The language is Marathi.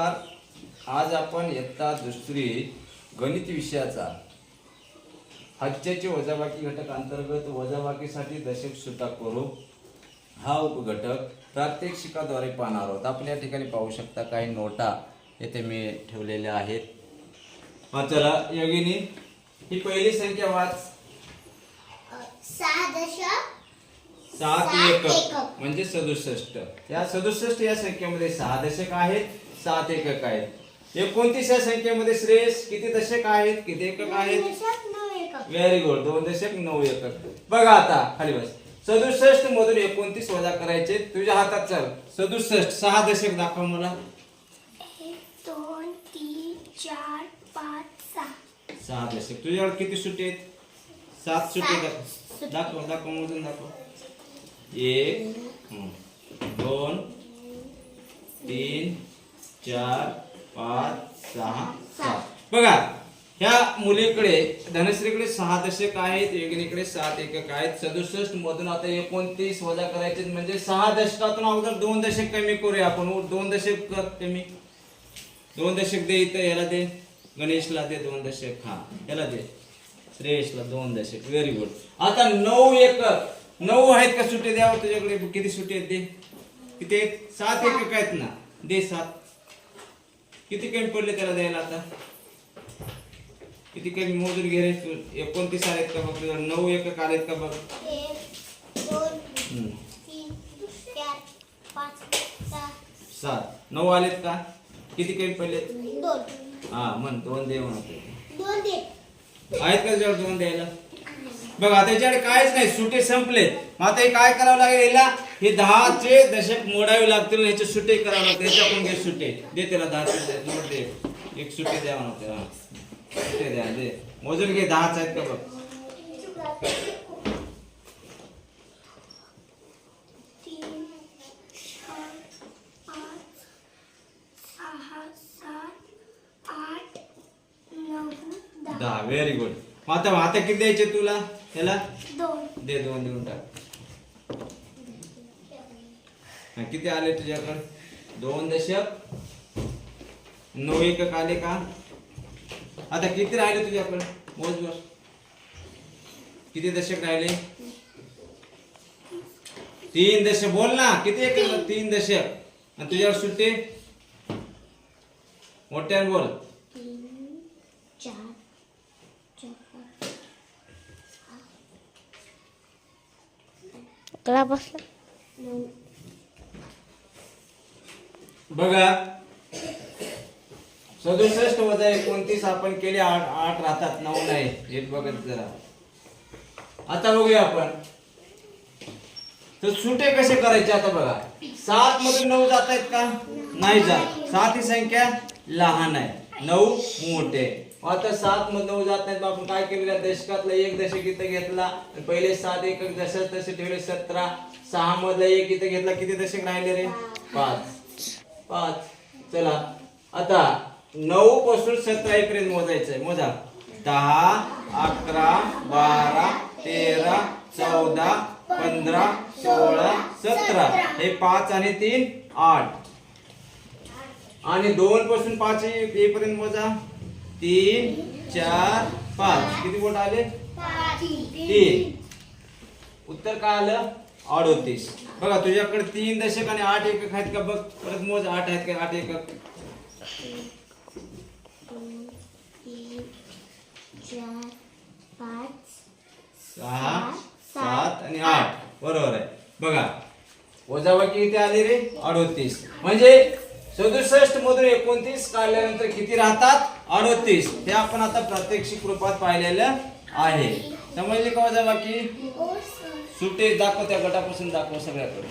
नमस्कार. आज आपण इयत्ता दुसरी गणित विषयाचा. हाच्याचे वजाबाकी घटक अंतर्गत वजाबाकीसाठी दशक सुद्धा करू. हा उपघटक प्रात्यक्षिकाद्वारे पाहणार आहोत. आपण या ठिकाणी पाहू शकता काही नोटा येथे मी ठेवलेल्या आहेत. चला योगिनी ही पहिली संख्या वाच. सात एकक. म्हणजे सदुसष्ट. या सदुसष्ट या संख्येमध्ये सहा दशक आहेत. सात एकक आहेत. एकोणतीस या संख्येमध्ये श्रेयस किती दशक आहेत? किती एकक आहेत? व्हेरी गुड दोन दशक नऊ एकक. बघा आता खाली बस. सदुसष्ट मधून एकोणतीस वजा करायचे. तुझ्या हातात चल. सदुसष्ट सहा दशक दाखव मला. एक दोन तीन चार पाच सहा. सहा दशक. तुझ्याकडे किती सुटे आहेत? सात सुटे सात. दाखव. दाखव दाखव मोजून दाखव. एक दोन तीन चार पाच सहा सात. बघा ह्या मुलीकडे धनश्रीकडे सहा दशक आहेत? योगिनीकडे सात एकक आहेत. सदुसष्ट मधून आता एकोणतीस वजा करायचे म्हणजे सहा दशकातून अगोदर दोन दशक कमी करूया आपण. दोन दशक कर कमी. दोन दशक दे इथं याला दे. गणेशला दे दोन दशक. हा याला दे. श्रेयसला दोन दशक. व्हेरी गुड आता नऊ एकक नऊ आहेत का सुटे द्यावं तुझ्याकडे किती सुटे आहेत दे किती आहेत? सात एकक आहेत ना. दे सात. किती कमी पडले त्याला द्यायला आता? किती कमी मोजून घे रे तू? एकोणतीस आलेत का बघ तुझ्याकडे? नऊ एकक आलेत का बघ? सात नऊ आलेत का? किती कमी पडलेत? हा म्हण दोन दे म्हणतो आहेत का तुझ्याकडे दोन द्यायला? बघा त्याच्याकडे काहीच नाही. सुटे संपलेत मग आता हे काय करावं लागेल याला? हे दहाचे दशक मोडावे लागतील ह्याचे सुटे करावं लागतील. याच्याकडून घे सुटे? दे त्याला दहाचे नोट दे. एक सुटे द्या म्हणते हा सुटे द्या दे. मोजून घे दहाच आहेत का बघ. तीन चार पाच आता आता किती द्यायचे तुला? त्याला? दे दोन देऊन टाक. हा, किती आले तुझ्याकडे? दोन दशक. नऊ एकक आले का? आता किती राहिले तुझ्याकडे? मोज बर किती दशक राहिले? तीन दशक. बोल ना किती एक तीन. दशक. आणि तुझ्यावर सुट्टी? मोठ्याने बोल. चार. चार कला बसला बघा. सदुसष्ट वजा एकोणतीस आपण केले आठ आठ राहतात नऊ नाही. हे बघत जरा. आता बघूया आपण. तर सुटे कसे करायचे आता बघा. सात मधून नऊ जात आहेत का? नाही जात. सात ही संख्या लहान आहे. नऊ मोठे. आता सात मध्ये नऊ जात नाहीत आपण काय केलेलं दशकातला एक दशक इथं घेतला पहिले सात एक दशक तसे ठेवले सतरा. सहा मधला एक इथं घेतला किती दशक राहिले रे? पाच. पाच. चला. आता नऊ पासून सतरा पर्यंत मोजायचंय. मोजा. दहा अकरा बारा तेरा चौदा पंधरा सोळा सतरा. हे पाच आणि तीन आठ. आणि दोन पासून पाच पर्यंत मोजा तीन चार पाच. किती बोट आले? तीन. उत्तर काय आलं? अडोतीस. बघा तुझ्याकडे तीन दशक आणि आठ एकक आहेत का? बघ परत मोज आठ आहेत का? आठ एकक. चार पाच सहा सात आणि आठ. बरोबर आहे. बघा वजाबाकी किती आली रे? अडोतीस. म्हणजे सदुसष्ट मधून एकोणतीस काढल्यानंतर किती राहतात? अडतीस. हे आपण आता प्रात्यक्षिक रूपात पाहिलेलं आहे. समजले का वजाबाकी बाकी? सुटे दाखव त्या गटापासून दाखव सगळ्याकडे